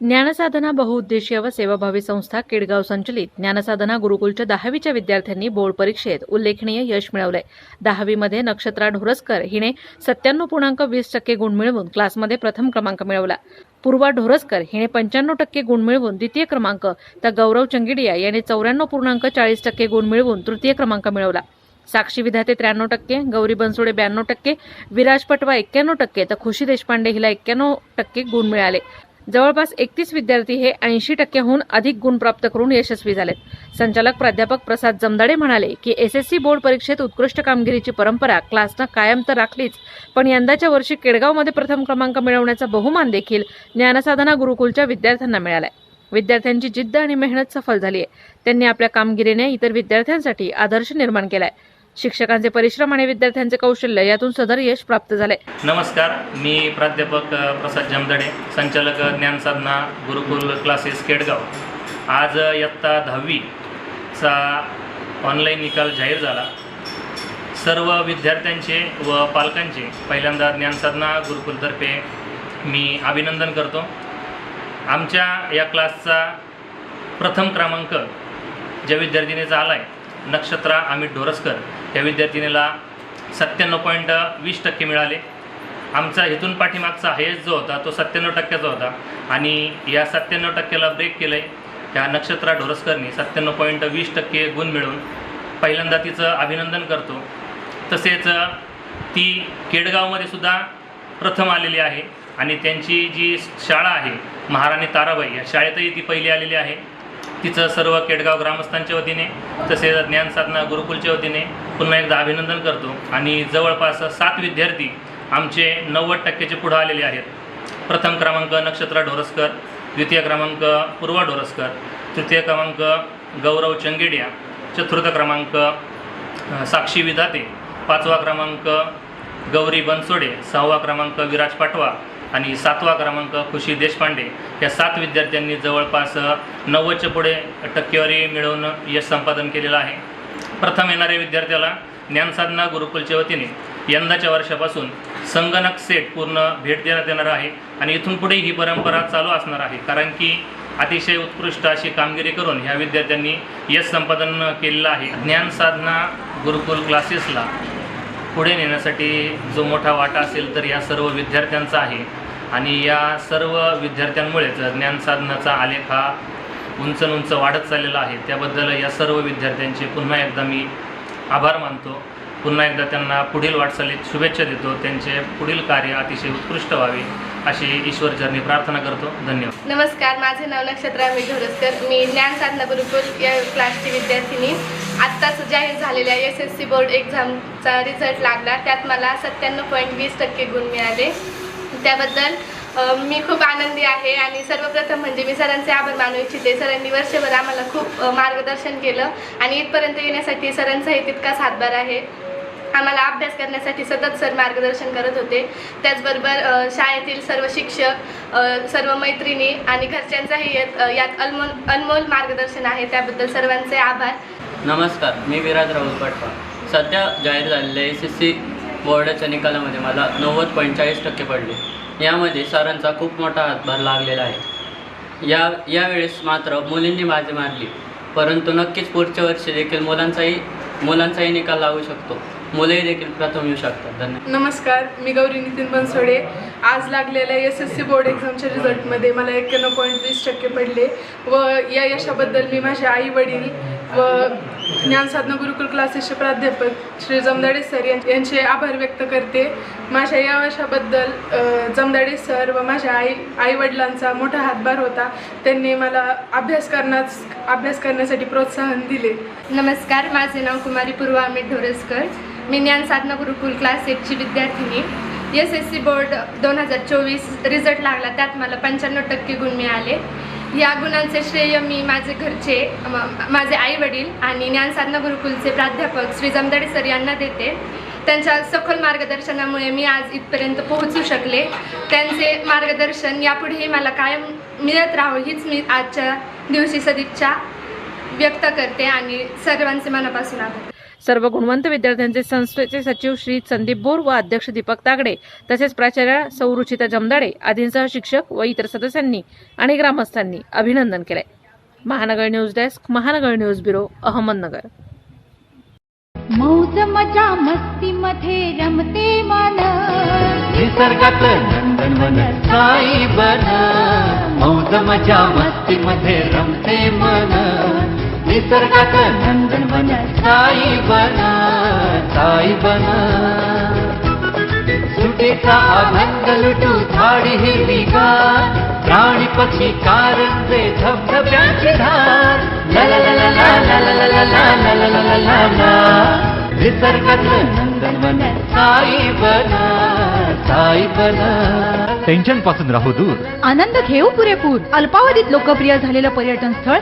ज्ञानसाधना बहुउद्देशीय व सेवाभावी संस्था केडगाव संचलित ज्ञानसाधना गुरुकुलच्या दहावीच्या विद्यार्थ्यांनी बोर्ड परीक्षेत उल्लेखनीय यश मिळवलंय. दहावीमध्ये नक्षत्रा ढोरसकर हिने सत्त्याण्णव पूर्णांक वीस टक्के गुण मिळवून क्लासमध्ये प्रथम क्रमांक मिळवला. पूर्वा ढोरसकर हिने पंच्याण्णव टक्के गुण मिळवून द्वितीय क्रमांक तर गौरव चंगिडिया याने चौऱ्याण्णव पूर्णांक चाळीस टक्के गुण मिळवून तृतीय क्रमांक मिळवला. साक्षी विधाते त्र्याण्णव टक्के गौरी बनसोडे ब्याण्णव टक्के विराज पटवा एक्क्याण्णव टक्के तर खुशी देशपांडे हिला एक्क्याण्णव टक्के गुण मिळाले. जवळपास एकतीस विद्यार्थी हे ऐंशी टक्क्याहून अधिक गुण प्राप्त करून यशस्वी झालेत. संचालक प्राध्यापक प्रसाद जमदाडे म्हणाले की एसएससी बोर्ड परीक्षेत उत्कृष्ट कामगिरीची परंपरा क्लासनं कायम तर राखलीच पण यंदाच्या वर्षी केडगावमध्ये प्रथम क्रमांक मिळवण्याचा बहुमान देखील ज्ञानसाधना गुरुकुलच्या विद्यार्थ्यांना मिळालाय. विद्यार्थ्यांची जिद्द आणि मेहनत सफल झाली आहे त्यांनी आपल्या कामगिरीने इतर विद्यार्थ्यांसाठी आदर्श निर्माण केलाय. शिक्षकांचे परिश्रम आणि विद्यार्थ्यांचे कौशल्य यातून सदर यश प्राप्त झाले नमस्कार मी प्राध्यापक प्रसाद जमदडे संचालक ज्ञान साधना गुरुकुल क्लासेस केडगाव. आज इयत्ता दहावीचा ऑनलाईन निकाल जाहीर झाला. सर्व विद्यार्थ्यांचे व पालकांचे पहिल्यांदा ज्ञानसाधना गुरुकुलतर्फे मी अभिनंदन करतो. आमच्या या क्लासचा प्रथम क्रमांक ज्या विद्यार्थिनीचा आला आहे नक्षत्रा अमित ढोरसकर या विद्यार्थिनीला सत्त्याण्णव पॉईंट वीस टक्के मिळाले. आमचा इथून पाठीमागचा हायेस्ट जो होता तो सत्त्याण्णव टक्क्याचा होता. आणि या सत्त्याण्णव टक्क्याला ब्रेक केलं आहे ह्या नक्षत्रा ढोरसकरनी सत्त्याण्णव पॉईंट वीस टक्के गुण मिळवून पहिल्यांदा तिचं अभिनंदन करतो. तसेच ती केडगावमध्ये सुद्धा प्रथम आलेली आहे. आणि त्यांची जी शाळा आहे महाराणी ताराबाई या शाळेतही ती पहिली आलेली आहे. तिचं सर्व केडगाव ग्रामस्थांच्या वतीने तसेच ज्ञानसाधना गुरुकुलच्या वतीने पुन्हा एकदा अभिनंदन करतो. आणि जवळपास सात विद्यार्थी आमचे नव्वद टक्क्याचे पुढं आलेले आहेत. प्रथम क्रमांक नक्षत्र ढोरसकर द्वितीय क्रमांक पूर्वा ढोरसकर तृतीय क्रमांक गौरव चंगेडिया चतुर्थ क्रमांक साक्षी विधाते पाचवा क्रमांक गौरी बनसोडे सहावा क्रमांक विराज पाटवा आणि सातवा क्रमांक खुशी देशपांडे. या सात विद्यार्थ्यांनी जवळपास नव्वदच्या पुढे टक्केवारी मिळवून यश संपादन केलेलं आहे. प्रथम येणाऱ्या विद्यार्थ्याला ज्ञानसाधना गुरुकुलच्या वतीने यंदाच्या वर्षापासून संगणक सेट पूर्ण भेट देण्यात येणार आहे आणि इथून पुढे ही परंपरा चालू असणार आहे. कारण की अतिशय उत्कृष्ट अशी कामगिरी करून ह्या विद्यार्थ्यांनी यश संपादन केलेलं आहे. ज्ञानसाधना गुरुकुल क्लासेसला पुढे नेण्यासाठी जो मोठा वाटा असेल तर या सर्व विद्यार्थ्यांचा आहे. आणि या सर्व विद्यार्थ्यांमुळेच ज्ञान साधनाचा आलेख हा उंच उंच वाढत चाललेला आहे. त्याबद्दल या सर्व विद्यार्थ्यांचे पुन्हा एकदा मी आभार मानतो. पुन्हा एकदा त्यांना पुढील वाटचालीत शुभेच्छा देतो. त्यांचे पुढील कार्य अतिशय उत्कृष्ट व्हावे अशी ईश्वरचरणी प्रार्थना करतो. धन्यवाद. नमस्कार. माझे नाव नक्षत्र मी ढोरसकर मी ज्ञान साधना गुरुकुल या क्लासची विद्यार्थिनी. आत्ताच जाहीर झालेल्या एस एस सी बोर्ड एक्झामचा रिझल्ट लागला. त्यात मला सत्त्याण्णव पॉईंट वीस टक्के गुण मिळाले. त्याबद्दल मी खूप आनंदी आहे आणि सर्वप्रथम म्हणजे मी सरांचे आभार मानू इच्छिते. सरांनी वर्षभर आम्हाला खूप मार्गदर्शन केलं आणि इथपर्यंत येण्यासाठी सरांचाही तितकाच हातभार आहे. आम्हाला अभ्यास करण्यासाठी सतत सर मार्गदर्शन करत होते. त्याचबरोबर शाळेतील सर्व शिक्षक सर्व मैत्रिणी आणि घरच्यांचाही यात यात अनमोल अनमोल मार्गदर्शन आहे. त्याबद्दल सर्वांचे आभार. नमस्कार मी विराज राहुल पाटवा सध्या जाहीर झालेल्या एस एस सी बोर्डाच्या निकालामध्ये मला नव्वद पॉईंट चाळीस टक्के पडले. यामध्ये सरांचा खूप मोठा हातभार लागलेला आहे. या यावेळेस मात्र मुलींनी बाजी मारली. परंतु नक्कीच पुढच्या वर्षी देखील मुलांचाही मुलांचाही निकाल लागू शकतो. मुलंही देखील प्रथम येऊ शकतात. धन्यवाद. नमस्कार मी गौरी नितीन बनसोडे. आज लागलेल्या एस एस सी बोर्ड एक्झामच्या रिझल्टमध्ये मला एक्क्याण्णव पॉईंट वीस टक्के पडले व या यशाबद्दल मी माझे आई वडील व ज्ञानसाधना गुरुकुल क्लासेसचे प्राध्यापक श्री जमदाडे सर यां- यांचे आभार व्यक्त करते. माझ्या या वर्षाबद्दल जमदाडे सर व माझ्या आई आईवडिलांचा मोठा हातभार होता. त्यांनी मला अभ्यास करण्यास अभ्यास करण्यासाठी प्रोत्साहन दिले. नमस्कार माझे नाव कुमारी पूर्वा अमित ढोरसकर. मी ज्ञान साधना गुरुकुल क्लास एकची विद्यार्थिनी. एस एस सी बोर्ड दोन हजार चोवीस रिझल्ट लागला त्यात मला पंच्याण्णव टक्के गुण मिळाले. या गुणांचे श्रेय मी माझे घरचे म- माझे आई वडील आणि ज्ञानसाधना गुरुकुलचे प्राध्यापक श्री जमदाडे सर यांना देते. त्यांच्या सखोल मार्गदर्शनामुळे मी आज इथपर्यंत पोहोचू शकले. त्यांचे मार्गदर्शन यापुढेही मला कायम मिळत राहो हीच मी आजच्या दिवशी सदिच्छा व्यक्त करते आणि सर्वांचे मनापासून आभार. सर्व गुणवंत विद्यार्थ्यांचे संस्थेचे सचिव श्री संदीप बोर व अध्यक्ष दीपक तागडे तसेच प्राचार्या सौरुचिता जमदाडे आदींसह शिक्षक व इतर सदस्यांनी आणि ग्रामस्थांनी अभिनंदन केलंय Mahanagar news desk Mahanagar news bureau Ahmednagar. मौज मजा मस्ती मध्ये रमते मन. निसर्गात नंदनवन साई बन मौज मजा मस्ती मध्ये रमते मन. निसर्गात नंदनवन साई बन साई बन सुटीचा आनंद लुटू झाडी हिरवीगार प्राणी पक्षी कारंजे धबधब्यांची धार ला ला ला ला ला ला ला ला ला ला ला ला ला ला साई बन साई बन टेन्शनपासून राहू दूर आनंद घेऊ पुरेपूर अल्पावधीत लोकप्रिय झालेलं पर्यटन स्थळ